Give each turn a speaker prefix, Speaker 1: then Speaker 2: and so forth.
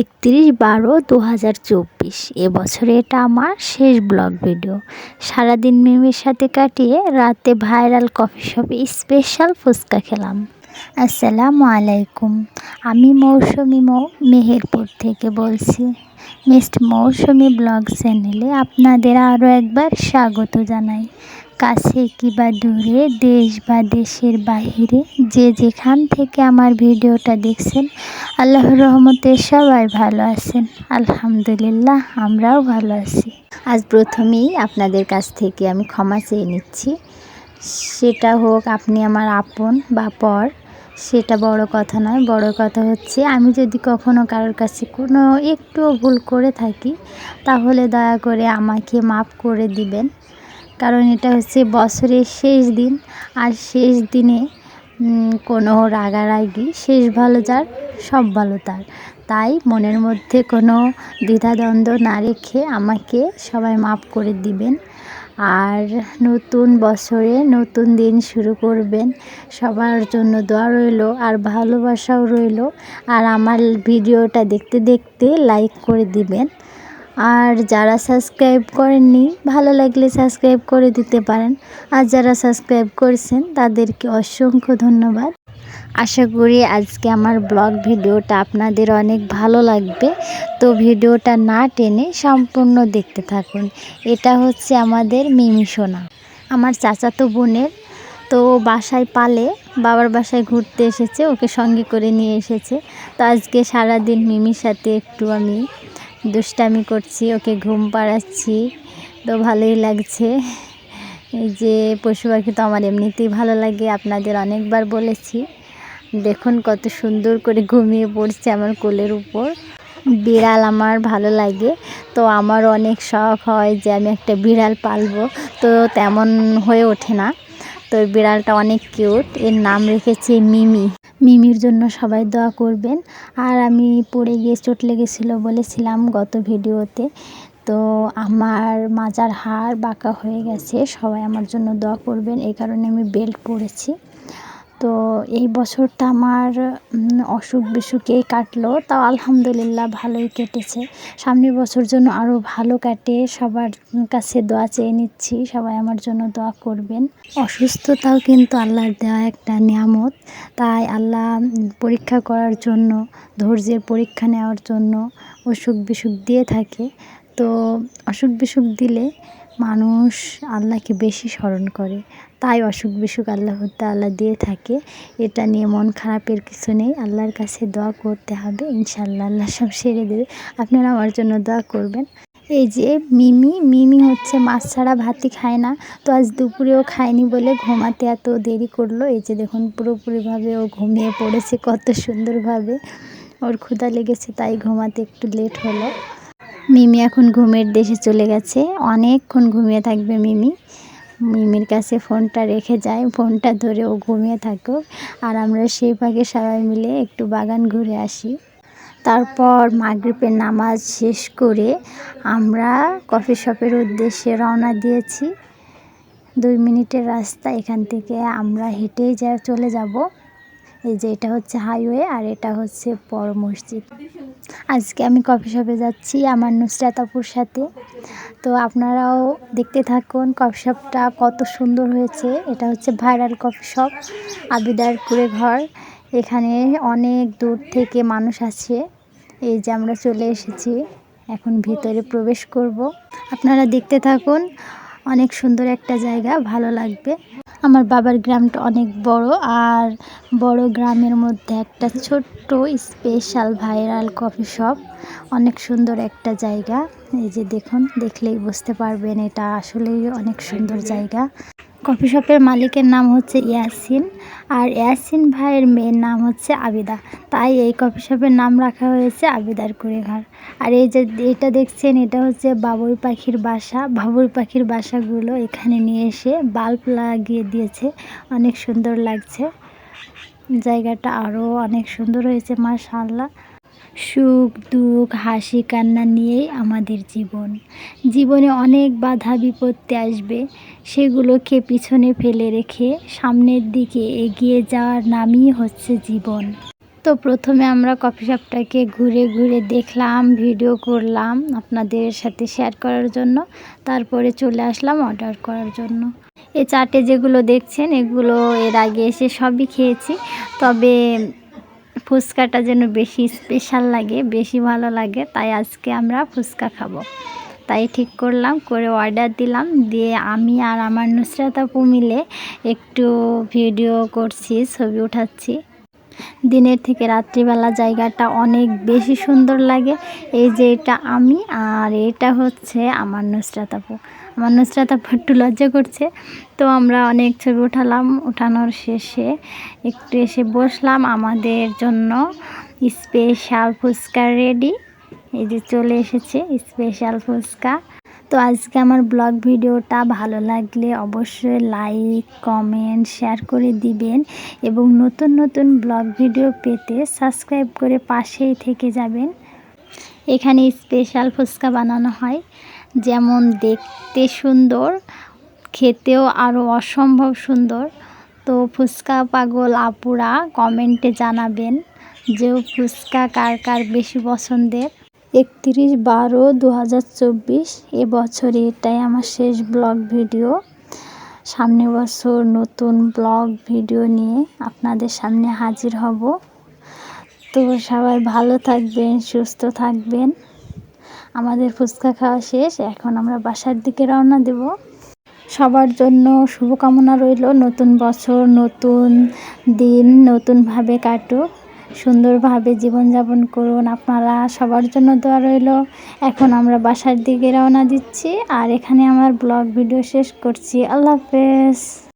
Speaker 1: একত্রিশ বারো দু হাজার চব্বিশ এবছরে এটা আমার শেষ ব্লগ ভিডিও। সারাদিন মিমির সাথে কাটিয়ে রাতে ভাইরাল কফি শপে স্পেশাল ফুচকা খেলাম। আসসালামু আলাইকুম। আমি মৌসুমি মেহেরপুর থেকে বলছি। মিস্ট মৌসুমি ব্লগ চ্যানেলে আপনাদের আরও একবার স্বাগত জানাই। কাছে কি বা দূরে, দেশ বা দেশের বাহিরে, যে যেখান থেকে আমার ভিডিওটা দেখছেন, আল্লাহর রহমতে সবাই ভালো আছেন। আলহামদুলিল্লাহ, আমরাও ভালো আছি। আজ প্রথমেই আপনাদের কাছ থেকে আমি ক্ষমা চেয়ে নিচ্ছি। সেটা হোক আপনি আমার আপন বা পর সেটা বড় কথা নয়। বড় কথা হচ্ছে আমি যদি কখনো কারোর কাছে কোনো একটুও ভুল করে থাকি, তাহলে দয়া করে আমাকে মাফ করে দিবেন। কারণ এটা হচ্ছে বছরের শেষ দিন, আর শেষ দিনে কোনো রাগারাগি, শেষ ভালো যার, সব ভালো তার। তাই মনের মধ্যে কোনো দ্বিধাদ্বন্দ্ব না রেখে আমাকে সবাই মাফ করে দিবেন। আর নতুন বছরে নতুন দিন শুরু করবেন। সবার জন্য দোয়া রইল, আর ভালোবাসাও রইল। আর আমার ভিডিওটা দেখতে দেখতে লাইক করে দিবেন। আর যারা সাবস্ক্রাইব করেননি, ভালো লাগলে সাবস্ক্রাইব করে দিতে পারেন। আর যারা সাবস্ক্রাইব করেছেন, তাদেরকে অসংখ্য ধন্যবাদ। আশা করি আজকে আমার ব্লগ ভিডিওটা আপনাদের অনেক ভালো লাগবে। তো ভিডিওটা না টেনে সম্পূর্ণ দেখতে থাকুন। এটা হচ্ছে আমাদের মিমি সোনা। আমার চাচাতো বোনের। তো বাসায় পালে, বাবার বাসায় ঘুরতে এসেছে, ওকে সঙ্গে করে নিয়ে এসেছে। তো আজকে সারাদিন মিমির সাথে একটু আমি দুষ্টামি করছি, ওকে ঘুম পাড়াচ্ছি। তো ভালোই লাগছে। যে পশু পাখি তো আমার এমনিতেই ভালো লাগে, আপনাদের অনেকবার বলেছি। দেখুন কত সুন্দর করে ঘুমিয়ে পড়ছে আমার কোলের উপর। বিড়াল আমার ভালো লাগে। তো আমার অনেক শখ হয় যে আমি একটা বিড়াল পালবো। তো তেমন হয়ে ওঠে না। তো বিড়ালটা অনেক কিউট। এর নাম রেখেছি মিমি। মিমির জন্য সবাই দোয়া করবেন। আর আমি পড়ে গিয়ে চোট লেগেছিলো বলেছিলাম গত ভিডিওতে। তো আমার মাজার হাড় বাঁকা হয়ে গেছে। সবাই আমার জন্য দোয়া করবেন। এই কারণে আমি বেল্ট পরেছি। তো এই বছরটা আমার অসুখ বিসুখেই কাটলো। তাও আলহামদুলিল্লাহ ভালোই কেটেছে। সামনের বছর জন্য আরও ভালো কাটে, সবার কাছে দোয়া চেয়ে নিচ্ছি, সবাই আমার জন্য দোয়া করবেন। অসুস্থতাও কিন্তু আল্লাহর দেওয়া একটা নিয়ামত। তাই আল্লাহ পরীক্ষা করার জন্য, ধৈর্যের পরীক্ষা নেওয়ার জন্য অসুখ বিসুখ দিয়ে থাকে। তো অসুখ বিসুখ দিলে মানুষ আল্লাহকে বেশি স্মরণ করে, তাই অসুখ বিসুখ আল্লাহ আল্লাহ দিয়ে থাকে। এটা নিয়ে মন খারাপের কিছু নেই, আল্লাহর কাছে দোয়া করতে হবে ইনশাল্লাহ আল্লাহ সব সেরে দেবে। আপনারা আমার জন্য দোয়া করবেন। এই যে মিমি মিমি হচ্ছে মাছ ছাড়া ভাতই খায় না, তো আজ দুপুরেও খায়নি বলে ঘুমাতে এত দেরি করল। এই যে দেখুন পুরোপুরিভাবে ও ঘুমিয়ে পড়েছে, কত সুন্দরভাবে। ওর ক্ষুধা লেগেছে, তাই ঘুমাতে একটু লেট হলো। মিমি এখন ঘুমের দেশে চলে গেছে। অনেকক্ষণ ঘুমিয়ে থাকবে মিমি। মিমির কাছে ফোনটা রেখে যায়। ফোনটা ধরে ও ঘুমিয়ে থাকুক। আর আমরা সেই ভাগে সবাই মিলে একটু বাগান ঘুরে আসি। তারপর মাগরীবের নামাজ শেষ করে আমরা কফি শপের উদ্দেশ্যে রওনা দিয়েছি। দুই মিনিটের রাস্তা এখান থেকে আমরা হেঁটেই যা চলে যাব। এই যে এটা হচ্ছে হাইওয়ে আর এটা হচ্ছে বড় মসজিদ। আজকে আমি কফি শপে যাচ্ছি আমার নুসরাত আপুর সাথে। তো আপনারাও দেখতে থাকুন কফি শপটা কত সুন্দর হয়েছে। এটা হচ্ছে ভাইরাল কফি শপ আবিদার কুড়ে ঘর। এখানে অনেক দূর থেকে মানুষ আছে এই যে আমরা চলে এসেছি, এখন ভিতরে প্রবেশ করব। আপনারা দেখতে থাকুন, অনেক সুন্দর একটা জায়গা, ভালো লাগবে। আমার বাবার গ্রামটা অনেক বড় আর বড় গ্রামের মধ্যে একটা ছোট্ট স্পেশাল ভাইরাল কফি শপ অনেক সুন্দর একটা জায়গা। এই যে দেখুন দেখলেই বুঝতে পারবেন এটা আসলেই অনেক সুন্দর জায়গা। কফি শপের মালিকের নাম হচ্ছে ইয়াসিন আর ইয়াসিন ভাইয়ের মেয়ের নাম হচ্ছে আবিদা। তাই এই কফি শপের নাম রাখা হয়েছে আবিদার কুড়েঘর। আর এই যে এটা দেখছেন, এটা হচ্ছে বাবুই পাখির বাসা। বাবুই পাখির বাসাগুলো এখানে নিয়ে এসে বাল্ব লাগিয়ে দিয়েছে। অনেক সুন্দর লাগছে। জায়গাটা আরও অনেক সুন্দর হয়েছে মাশাল্লাহ সুখ, দুঃখ, হাসি, কান্না নিয়েই আমাদের জীবন। জীবনে অনেক বাধা, বিপত্তি আসবে। সেগুলোকে পিছনে ফেলে রেখে সামনের দিকে এগিয়ে যাওয়ার নামই হচ্ছে জীবন। তো প্রথমে আমরা কফি শপটাকে ঘুরে ঘুরে দেখলাম, ভিডিও করলাম আপনাদের সাথে শেয়ার করার জন্য। তারপরে চলে আসলাম অর্ডার করার জন্য। এই চাটে যেগুলো দেখছেন, এগুলো এর আগে এসে সবই খেয়েছি। তবে ফুচকাটা যেন বেশি স্পেশাল লাগে, বেশি ভালো লাগে, তাই আজকে আমরা ফুচকা খাব। তাই ঠিক করলাম, করে অর্ডার দিলাম, দিয়ে আমি আর আমার নুসরাত আপু মিলে একটু ভিডিও করছি, ছবি উঠাচ্ছি। দিনের থেকে রাত্রিবেলা জায়গাটা অনেক বেশি সুন্দর লাগে। এই যে এটা আমি আর এটা হচ্ছে আমার নুসরাত আপু। আমার নুসরাত আপু একটু লজ্জা করছে। তো আমরা অনেক ছবি উঠালাম। উঠানোর শেষে একটু এসে বসলাম। আমাদের জন্য স্পেশাল ফুচকা রেডি এই যে চলে এসেছে স্পেশাল ফুচকা। তো আজকে আমার ব্লগ ভিডিওটা ভালো লাগলে অবশ্যই লাইক, কমেন্ট, শেয়ার করে দিবেন এবং নতুন নতুন ব্লগ ভিডিও পেতে সাবস্ক্রাইব করে পাশেই থেকে যাবেন। এখানে স্পেশাল ফুচকা বানানো হয়, যেমন দেখতে সুন্দর, খেতেও আরও অসম্ভব সুন্দর। তো ফুচকা পাগল আপুরা কমেন্টে জানাবেন যে ফুচকা কার কার বেশি পছন্দের। একত্রিশ বারো দু হাজার চব্বিশ এবছরে এটাই আমার শেষ ব্লগ ভিডিও। সামনে বছর নতুন ব্লগ ভিডিও নিয়ে আপনাদের সামনে হাজির হব। তো সবাই ভালো থাকবেন, সুস্থ থাকবেন। আমাদের ফুচকা খাওয়া শেষ, এখন আমরা বাসার দিকে রওনা দেব। সবার জন্য শুভকামনা রইল, নতুন বছর, নতুন দিন নতুনভাবে কাটুক। সুন্দরভাবে জীবনযাপন করুন। আপনারা সবার জন্য দোয়া রইল। এখন আমরা বাসার দিকে রওনা দিচ্ছি। আর এখানে আমার ব্লগ ভিডিও শেষ করছি। আল্লাহ হাফেজ।